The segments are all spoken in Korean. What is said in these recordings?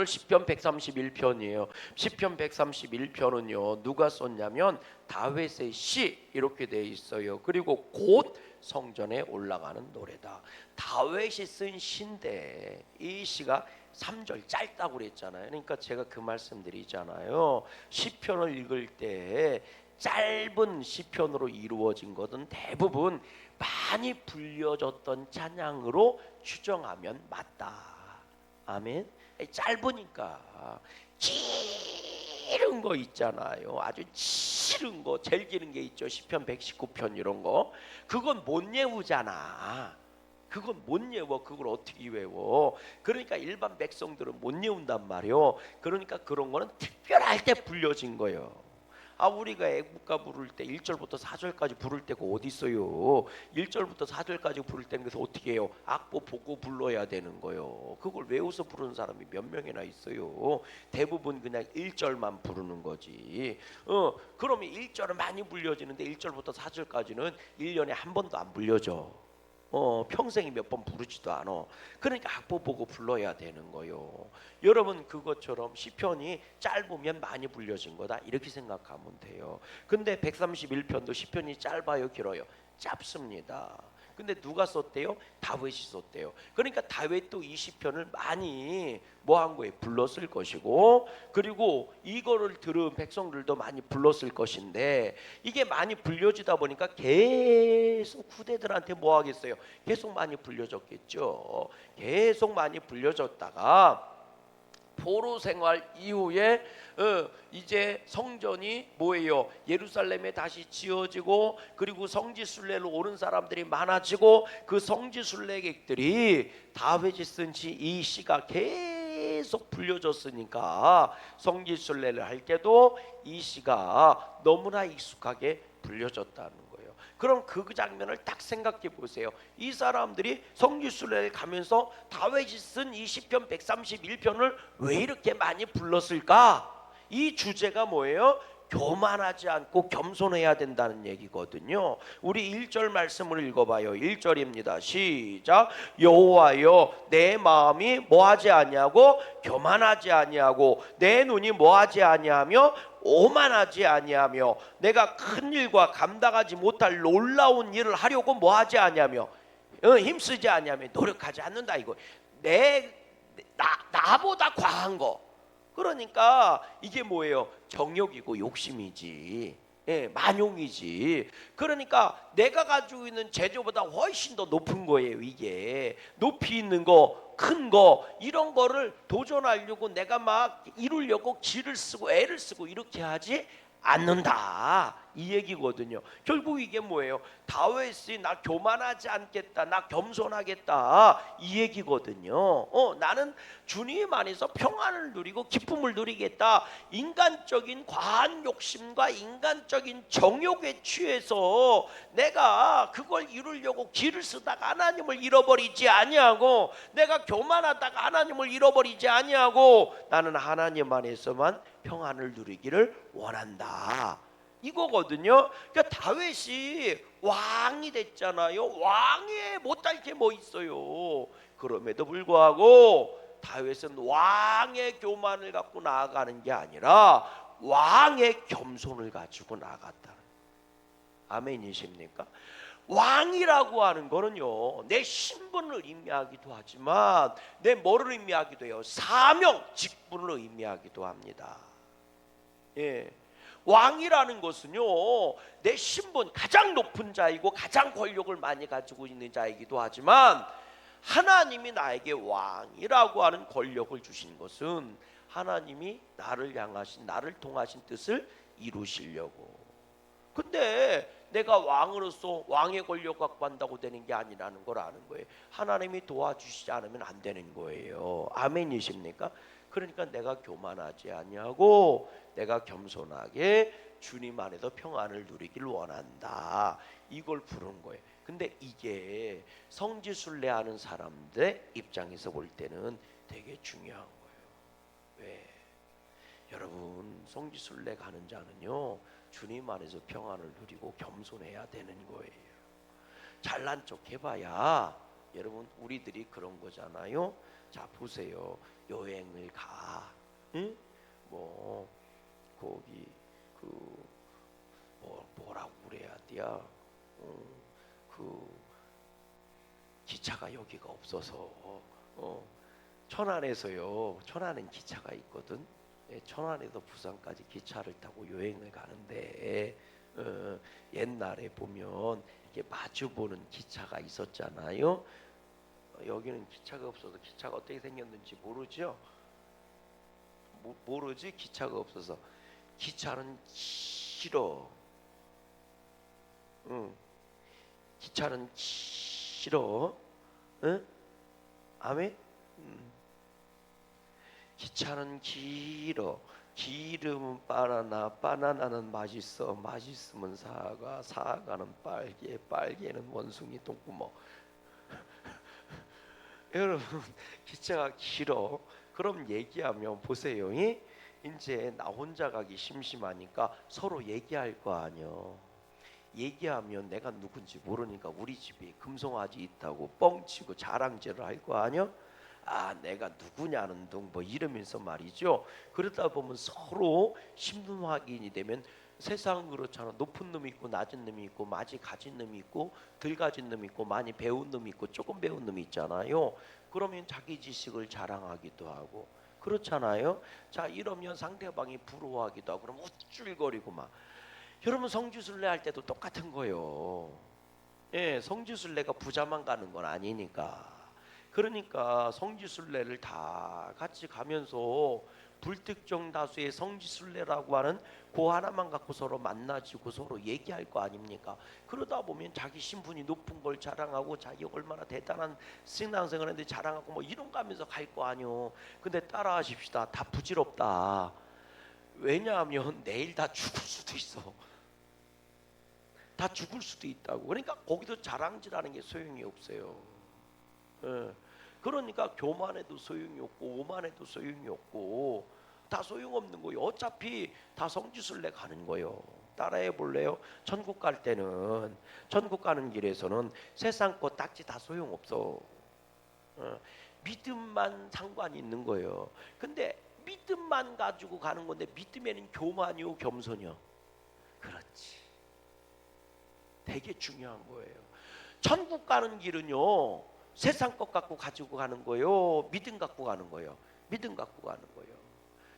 오늘 10편 131편이에요. 10편 131편은요. 누가 썼냐면 다윗의 시 이렇게 돼 있어요. 그리고 곧 성전에 올라가는 노래다. 다윗이 쓴 시인데 이 시가 3절 짧다고 그랬잖아요. 그러니까 제가 그 말씀드리잖아요. 시편을 읽을 때 짧은 시편으로 이루어진 것은 대부분 많이 불려졌던 찬양으로 추정하면 맞다. 아멘. 짧으니까 길은 거 있잖아요. 아주 싫은 거, 제일 길은 게 있죠. 시편 119편 이런 거. 그건 못 외우잖아. 그건 못 외워. 그걸 어떻게 외워? 그러니까 일반 백성들은 못 외운단 말이요. 그러니까 그런 거는 특별할 때 불려진 거예요. 아 우리가 애국가 부를 때 1절부터 4절까지 부를 때가 어디 있어요? 1절부터 4절까지 부를 때는 그래서 어떻게 해요? 악보 보고 불러야 되는 거예요. 그걸 외워서 부르는 사람이 몇 명이나 있어요. 대부분 그냥 1절만 부르는 거지. 어, 그러면 1절은 많이 불려지는데 1절부터 4절까지는 1년에 한 번도 안 불려져. 어, 평생에 몇 번 부르지도 않아. 그러니까 악보 보고 불러야 되는 거요. 여러분 그것처럼 시편이 짧으면 많이 불려진 거다 이렇게 생각하면 돼요. 근데 131편도 시편이 짧아요, 길어요? 짧습니다. 근데 누가 썼대요? 다윗이 썼대요. 그러니까 다윗도 이 시편을 많이 뭐한 거예요? 불렀을 것이고 그리고 이거를 들은 백성들도 많이 불렀을 것인데 이게 많이 불려지다 보니까 계속 후대들한테 뭐 하겠어요? 계속 많이 불려졌겠죠. 계속 많이 불려졌다가 포로 생활 이후에 어, 이제 성전이 뭐예요? 예루살렘에 다시 지어지고 그리고 성지 순례로 오는 사람들이 많아지고 그 성지 순례객들이 쓴이 시가 계속 불려졌으니까 성지 순례를 할 때도 이 시가 너무나 익숙하게 불려졌다는. 그럼 그 장면을 딱 생각해 보세요. 이 사람들이 성지순례를 가면서 다윗이 쓴 이 시편 131편을 왜 이렇게 많이 불렀을까? 이 주제가 뭐예요? 교만하지 않고 겸손해야 된다는 얘기거든요. 우리 1절 말씀을 읽어 봐요. 1절입니다. 시작. 여호와여 내 마음이 뭐하지 아니하고 교만하지 아니하고 내 눈이 뭐하지 아니하며 오만하지 아니하며 내가 큰 일과 감당하지 못할 놀라운 일을 하려고 뭐하지 아니하며 어, 힘쓰지 아니하며 노력하지 않는다 이거 내 나, 나보다 과한 거 그러니까 이게 뭐예요? 정욕이고 욕심이지. 예, 만용이지. 그러니까 내가 가지고 있는 재조보다 훨씬 더 높은 거예요, 이게. 높이 있는 거, 큰 거, 이런 거를 도전하려고 내가 막 이루려고 기를 쓰고 애를 쓰고 이렇게 하지 않는다. 이 얘기거든요. 결국 이게 뭐예요? 다윗이 나 교만하지 않겠다. 나 겸손하겠다. 이 얘기거든요. 어, 나는 주님 안에서 평안을 누리고 기쁨을 누리겠다. 인간적인 과한 욕심과 인간적인 정욕에 취해서 내가 그걸 이루려고 길을 쓰다가 하나님을 잃어버리지 아니하고 내가 교만하다가 하나님을 잃어버리지 아니하고 나는 하나님 안에서만 평안을 누리기를 원한다. 이거거든요. 그러니까 다윗이 왕이 됐잖아요. 왕에 못할 게 뭐 있어요. 그럼에도 불구하고 다윗은 왕의 교만을 갖고 나아가는 게 아니라 왕의 겸손을 가지고 나아갔다. 아멘이십니까? 왕이라고 하는 거는요 내 신분을 의미하기도 하지만 내 뭐를 의미하기도 해요 사명 직분을 의미하기도 합니다 예 왕이라는 것은요 내 신분 가장 높은 자이고 가장 권력을 많이 가지고 있는 자이기도 하지만 하나님이 나에게 왕이라고 하는 권력을 주신 것은 하나님이 나를 향하신 나를 통하신 뜻을 이루시려고 근데 내가 왕으로서 왕의 권력 갖고 한다고 되는 게 아니라는 걸 아는 거예요. 하나님이 도와주시지 않으면 안 되는 거예요. 아멘이십니까? 그러니까 내가 교만하지 아니하고 내가 겸손하게 주님 안에서 평안을 누리길 원한다. 이걸 부른 거예요. 근데 이게 성지 순례하는 사람들의 입장에서 볼 때는 되게 중요한 거예요. 왜? 여러분 성지 순례 가는 자는요 주님 안에서 평안을 누리고 겸손해야 되는 거예요. 잘난 척 해봐야 여러분 우리들이 그런 거잖아요. 자 보세요. 여행을 가. 응? 뭐 거기 그 뭐, 뭐라고 그래야 돼야? 어, 그 기차가 여기가 없어서 어, 천안에서요. 천안엔 기차가 있거든. 예, 천안에서 부산까지 기차를 타고 여행을 가는데 어, 옛날에 보면 이게 마주 보는 기차가 있었잖아요. 어, 여기는 기차가 없어서 기차가 어떻게 생겼는지 모르죠? 모, 모르지? 기차가 없어서. 기차는 싫어. 응. 기차는 싫어. 응? 아멘? 음. 기차는 길어. 기름은 바나나 바나나는 맛있어. 맛있으면 사과 사과는 빨개 빨개는 원숭이 똥구멍 여러분 기차가 길어. 그럼 얘기하면 보세요. 이? 이제 나 혼자 가기 심심하니까 서로 얘기할 거 아니요 얘기하면 내가 누군지 모르니까 우리 집에 금송아지 있다고 뻥치고 자랑질을 할 거 아니요 아 내가 누구냐는 둥 뭐 이러면서 말이죠. 그러다 보면 서로 신분 확인이 되면 세상 그렇잖아. 높은 놈이 있고 낮은 놈이 있고 많이 가진 놈이 있고 덜 가진 놈이 있고 많이 배운 놈이 있고 조금 배운 놈이 있잖아요. 그러면 자기 지식을 자랑하기도 하고 그렇잖아요. 자 이러면 상대방이 부러워하기도 하고 그럼 우쭐거리고 막. 여러분 성지순례 할 때도 똑같은 거예요. 예 성지순례가 부자만 가는 건 아니니까. 그러니까 성지순례를 다 같이 가면서 불특정 다수의 성지순례라고 하는 그 하나만 갖고 서로 만나지고 서로 얘기할 거 아닙니까? 그러다 보면 자기 신분이 높은 걸 자랑하고 자기 얼마나 대단한 신앙생활 했는데 자랑하고 뭐 이런 거 하면서 갈 거 아니요. 근데 따라하십시다. 다 부질없다. 왜냐하면 내일 다 죽을 수도 있어. 다 죽을 수도 있다고. 그러니까 거기도 자랑질하는 게 소용이 없어요. 예. 그러니까 교만해도 소용이 없고 오만해도 소용이 없고 다 소용없는 거예요. 어차피 다 성지순례 가는 거예요. 따라해 볼래요? 천국 갈 때는 천국 가는 길에서는 세상 거 딱지 다 소용없어. 어, 믿음만 상관이 있는 거예요. 근데 믿음만 가지고 가는 건데 믿음에는 교만이요 겸손이요. 그렇지. 되게 중요한 거예요. 천국 가는 길은요. 세상 것 갖고 가지고 가는 거요. 믿음 갖고 가는 거요. 믿음 갖고 가는 거요.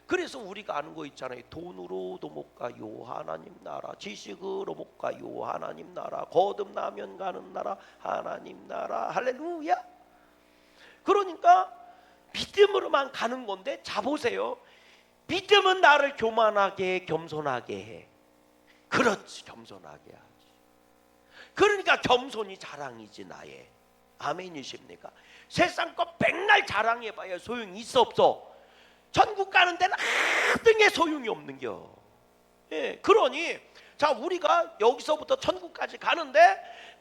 그래서 우리가 아는 거 있잖아요. 돈으로도 못 가요. 하나님 나라. 지식으로 못 가요. 하나님 나라. 거듭나면 가는 나라. 하나님 나라. 할렐루야. 그러니까 믿음으로만 가는 건데 자 보세요. 믿음은 나를 교만하게 겸손하게 해. 그렇지 겸손하게 하지. 그러니까 겸손이 자랑이지 나의. 아멘이십니까? 세상 거 백날 자랑해봐야 소용이 있어 없어. 전국 가는 데는 아등에 소용이 없는겨. 예, 그러니 자 우리가 여기서부터 천국까지 가는데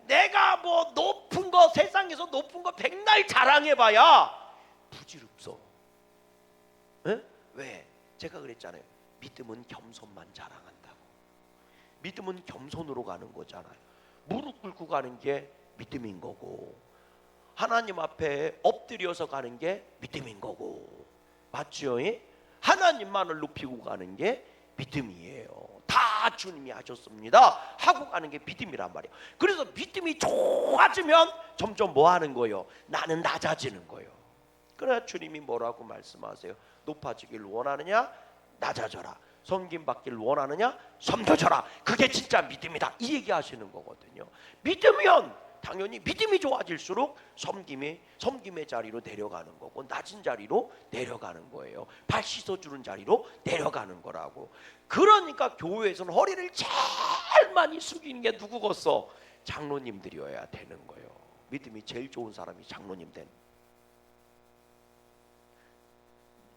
내가 뭐 높은 거 세상에서 높은 거 백날 자랑해봐야 부질없어. 예? 왜? 제가 그랬잖아요. 믿음은 겸손만 자랑한다고. 믿음은 겸손으로 가는 거잖아요. 무릎 꿇고 가는 게 믿음인 거고 하나님 앞에 엎드려서 가는 게 믿음인 거고 맞죠? 하나님만을 높이고 가는 게 믿음이에요. 다 주님이 하셨습니다. 하고 가는 게 믿음이란 말이에요. 그래서 믿음이 좋아지면 점점 뭐 하는 거예요? 나는 낮아지는 거예요. 그러나 주님이 뭐라고 말씀하세요? 높아지길 원하느냐? 낮아져라. 섬김 받기를 원하느냐? 섬겨져라. 그게 진짜 믿음이다. 이 얘기 하시는 거거든요. 믿으면 당연히 믿음이 좋아질수록 섬김의 섬김의 자리로 내려가는 거고 낮은 자리로 내려가는 거예요. 발 씻어 주는 자리로 내려가는 거라고. 그러니까 교회에서는 허리를 제일 많이 숙이는 게 누구겠어? 장로님들이어야 되는 거예요. 믿음이 제일 좋은 사람이 장로님 된.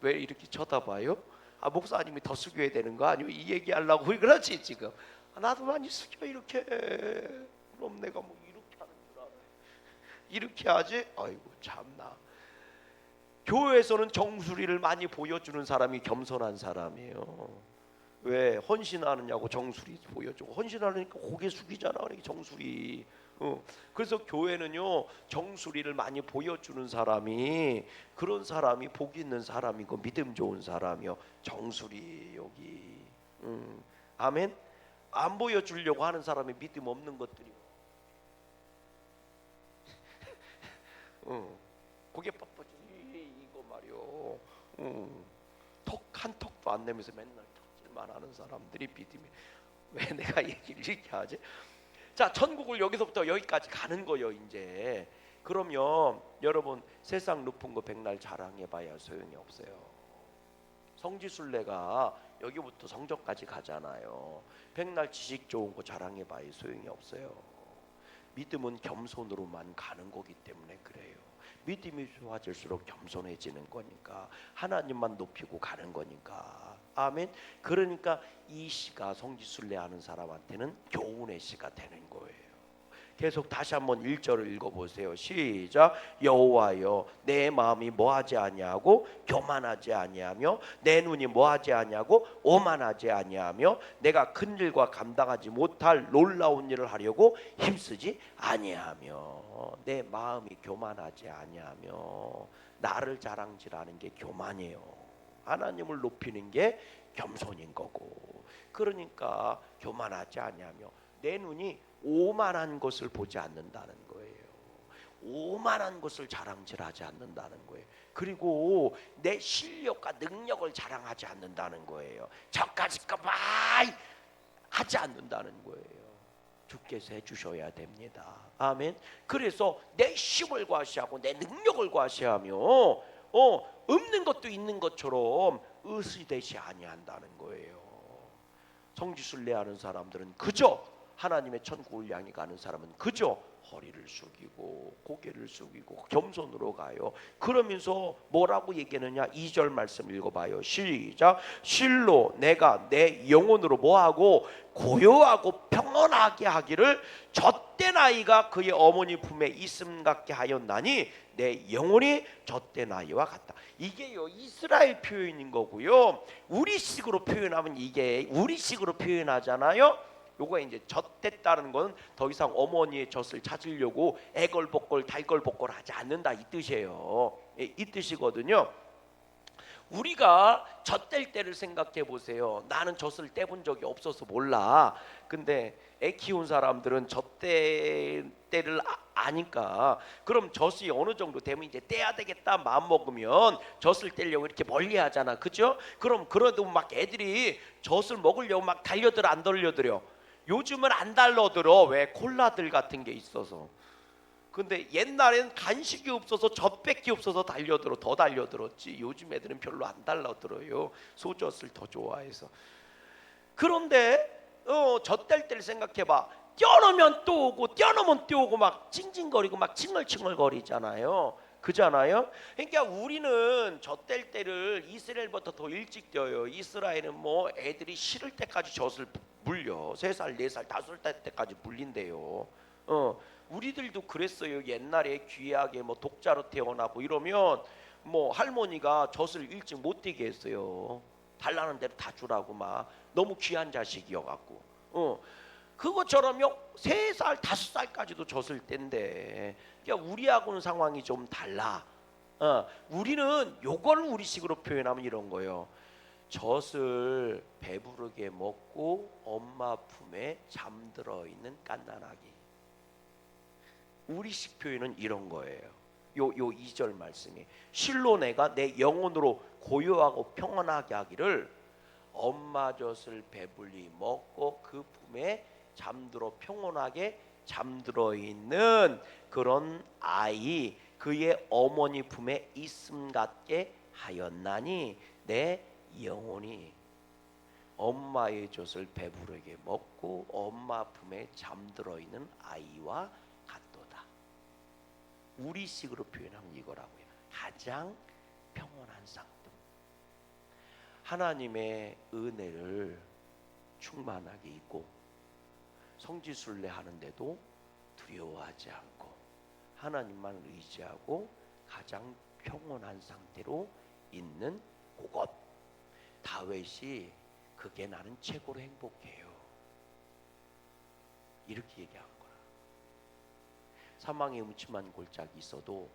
왜 이렇게 쳐다봐요? 아 목사님이 더 숙여야 되는 거 아니요? 이 얘기하려고 그렇지 지금. 아, 나도 많이 숙여 이렇게. 그럼 내가 뭐. 이렇게 하지? 아이고 참나. 교회에서는 정수리를 많이 보여주는 사람이 겸손한 사람이에요. 왜 헌신하느냐고 정수리 보여주고 헌신하려니까 고개 숙이잖아. 그러니까 정수리 어, 그래서 교회는요 정수리를 많이 보여주는 사람이 그런 사람이 복 있는 사람이고 믿음 좋은 사람이요 정수리 여기 음, 아멘 안 보여주려고 하는 사람이 믿음 없는 것들이 어, 고개 뻣뻣이 이거 말이요 음, 턱한 턱도 안 내면서 맨날 턱질만 하는 사람들이 믿음이 왜 내가 얘기를 이렇게 하지? 자, 천국을 여기서부터 여기까지 가는 거요, 이제. 그러면 여러분 세상 높은 거 백날 자랑해봐야 소용이 없어요. 성지순례가 여기부터 성전까지 가잖아요. 백날 지식 좋은 거 자랑해봐야 소용이 없어요. 믿음은 겸손으로만 가는 거기 때문에 그래요. 믿음이 좋아질수록 겸손해지는 거니까 하나님만 높이고 가는 거니까 아멘. 그러니까 이 시가 성지순례하는 사람한테는 교훈의 시가 되는 거예요. 계속 다시 한번 1절을 읽어보세요. 시작. 여호와여, 내 마음이 뭐하지 아니하고 교만하지 아니하며 내 눈이 뭐하지 아니하고 오만하지 아니하며 내가 큰 일과 감당하지 못할 놀라운 일을 하려고 힘쓰지 아니하며 내 마음이 교만하지 아니하며 나를 자랑질하는 게 교만이에요. 하나님을 높이는 게 겸손인 거고 그러니까 교만하지 아니하며 내 눈이 오만한 것을 보지 않는다는 거예요. 오만한 것을 자랑질하지 않는다는 거예요. 그리고 내 실력과 능력을 자랑하지 않는다는 거예요. 저까지 까마이 하지 않는다는 거예요. 주께서 해주셔야 됩니다. 아멘. 그래서 내 힘을 과시하고 내 능력을 과시하며 어 없는 것도 있는 것처럼 의시되지 아니한다는 거예요. 성지순례하는 사람들은 그저 하나님의 천국을 향해 가는 사람은 그저 허리를 숙이고 고개를 숙이고 겸손으로 가요. 그러면서 뭐라고 얘기하느냐? 2절 말씀 읽어봐요. 시작. 실로 내가 내 영혼으로 뭐하고 고요하고 평온하게 하기를 젖된 아이가 그의 어머니 품에 있음 같게 하였나니 내 영혼이 젖된 아이와 같다. 이게요 이스라엘 표현인 거고요. 우리식으로 표현하면 이게 우리식으로 표현하잖아요. 요거 이제 젖됐다는 건더 이상 어머니의 젖을 찾으려고 애걸복걸 달걸복걸 하지 않는다 이 뜻이에요. 예, 이 뜻이거든요. 우리가 젖될 때를 생각해 보세요. 나는 젖을 떼본 적이 없어서 몰라. 근데 애 키운 사람들은 젖대 때를 아, 아니까 그럼 젖이 어느 정도 되면 이제 떼야 되겠다 마음 먹으면 젖을 떼려고 이렇게 멀리 하잖아. 그죠? 그럼 그래도 막 애들이 젖을 먹으려고 막 달려들어 안 달려들어. 요즘은 안 달려들어. 왜? 콜라들 같은 게 있어서. 근데 옛날에는 간식이 없어서 젖밖에 없어서 달려들어. 더 달려들었지. 요즘 애들은 별로 안 달려들어요. 소젖을 더 좋아해서. 그런데 어 젖될 때를 생각해봐. 뛰어놓으면 또 오고 뛰어놓으면 또 오고 막 찡찡거리고 막 칭얼칭얼거리잖아요. 그잖아요? 그러니까 우리는 젖될 때를 이스라엘부터 더 일찍 뛰어요. 이스라엘은 뭐 애들이 싫을 때까지 젖을 물려 세 살 네 살 다섯 살 때까지 물린대요 어 우리들도 그랬어요. 옛날에 귀하게 뭐 독자로 태어나고 이러면 뭐 할머니가 젖을 일찍 못 뛰게 했어요. 달라는 대로 다 주라고 막 너무 귀한 자식이어 갖고. 어. 그것처럼요. 세 살, 다섯 살까지도 젖을 땐데. 그러니까 우리하고는 상황이 좀 달라. 어. 우리는 요걸 우리식으로 표현하면 이런 거예요. 젖을 배부르게 먹고 엄마 품에 잠들어 있는 깐난아기. 우리식 표현은 이런 거예요. 요요 2절 말씀이 실로 내가 내 영혼으로 고요하고 평안하게 하기를 엄마 젖을 배불리 먹고 그 품에 잠들어 평온하게 잠들어 있는 그런 아이 그의 어머니 품에 있음 같게 하였나니 내 영혼이 엄마의 젖을 배부르게 먹고 엄마 품에 잠들어 있는 아이와 같도다. 우리식으로 표현하면 이거라고요. 가장 평온한 상태. 하나님의 은혜를 충만하게 입고 성지순례 하는데도 두려워하지 않고 하나님만 의지하고 가장 평온한 상태로 있는 그것 다윗이 그게 나는 최고로 행복해요. 이렇게 얘기한 거라. 사망의 음침한 골짜기 있어도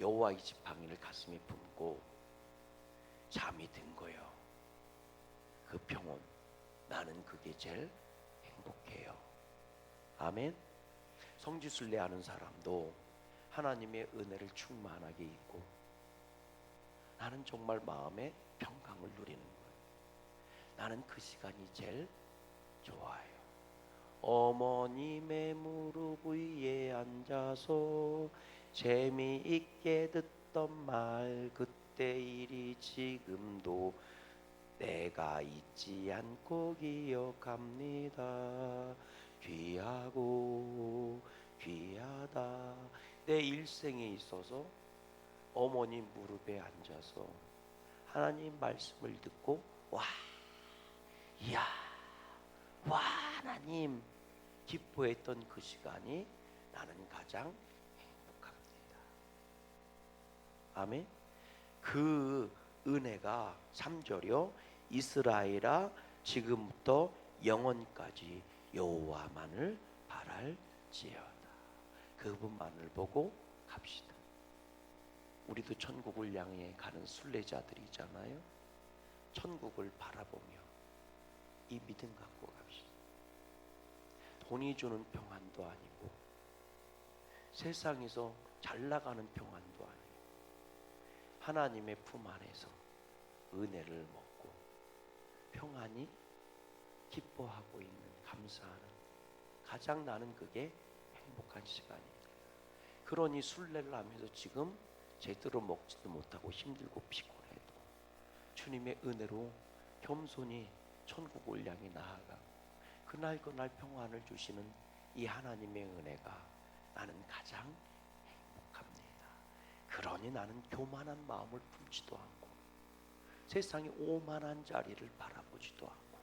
여호와의 지팡이를 가슴에 품고 잠이 든 거예요. 그 평온 나는 그게 제일 행복해요. 아멘. 성지순례 하는 사람도 하나님의 은혜를 충만하게 입고 나는 정말 마음의 평강을 누리는 거예요. 나는 그 시간이 제일 좋아요. 어머님의 무릎 위에 앉아서 재미있게 듣던 말 그때 일이 지금도 내가 잊지 않고 기억합니다. 귀하고 귀하다. 내 일생에 있어서 어머니 무릎에 앉아서 하나님 말씀을 듣고 와, 이야, 와 하나님 기뻐했던 그 시간이 나는 가장 행복합니다. 아멘. 그 은혜가 3절이요. 이스라엘아 지금부터 영원까지 여호와만을 바랄지어다. 그분만을 보고 갑시다. 우리도 천국을 향해 가는 순례자들이잖아요. 천국을 바라보며 이 믿음 갖고 갑시다. 돈이 주는 평안도 아니고 세상에서 잘 나가는 평안도 아니고 하나님의 품 안에서 은혜를 먹고 평안히 기뻐하고 있는 감사하는 가장 나는 그게 행복한 시간이에요. 그러니 순례를 하면서 지금 제대로 먹지도 못하고 힘들고 피곤해도 주님의 은혜로 겸손히 천국을 향해 나아가 그날 그날 평안을 주시는 이 하나님의 은혜가 나는 가장 행복합니다. 그러니 나는 교만한 마음을 품지도 않고 세상의 오만한 자리를 바라보지도 않고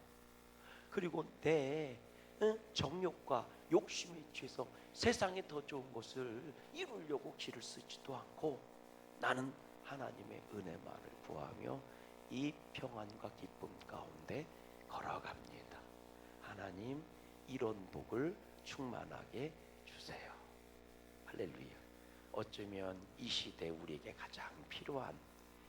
그리고 내 어, 정욕과 욕심에 취해서 세상에 더 좋은 것을 이루려고 길을 쓰지도 않고 나는 하나님의 은혜만을 구하며 이 평안과 기쁨 가운데 걸어갑니다. 하나님 이런 복을 충만하게 주세요. 할렐루야. 어쩌면 이 시대 우리에게 가장 필요한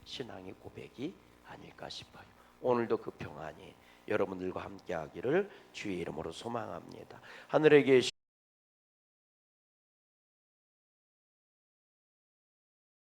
신앙의 고백이 아닐까 싶어요. 오늘도 그 평안이 여러분들과 함께하기를 주의 이름으로 소망합니다. 하늘에 계신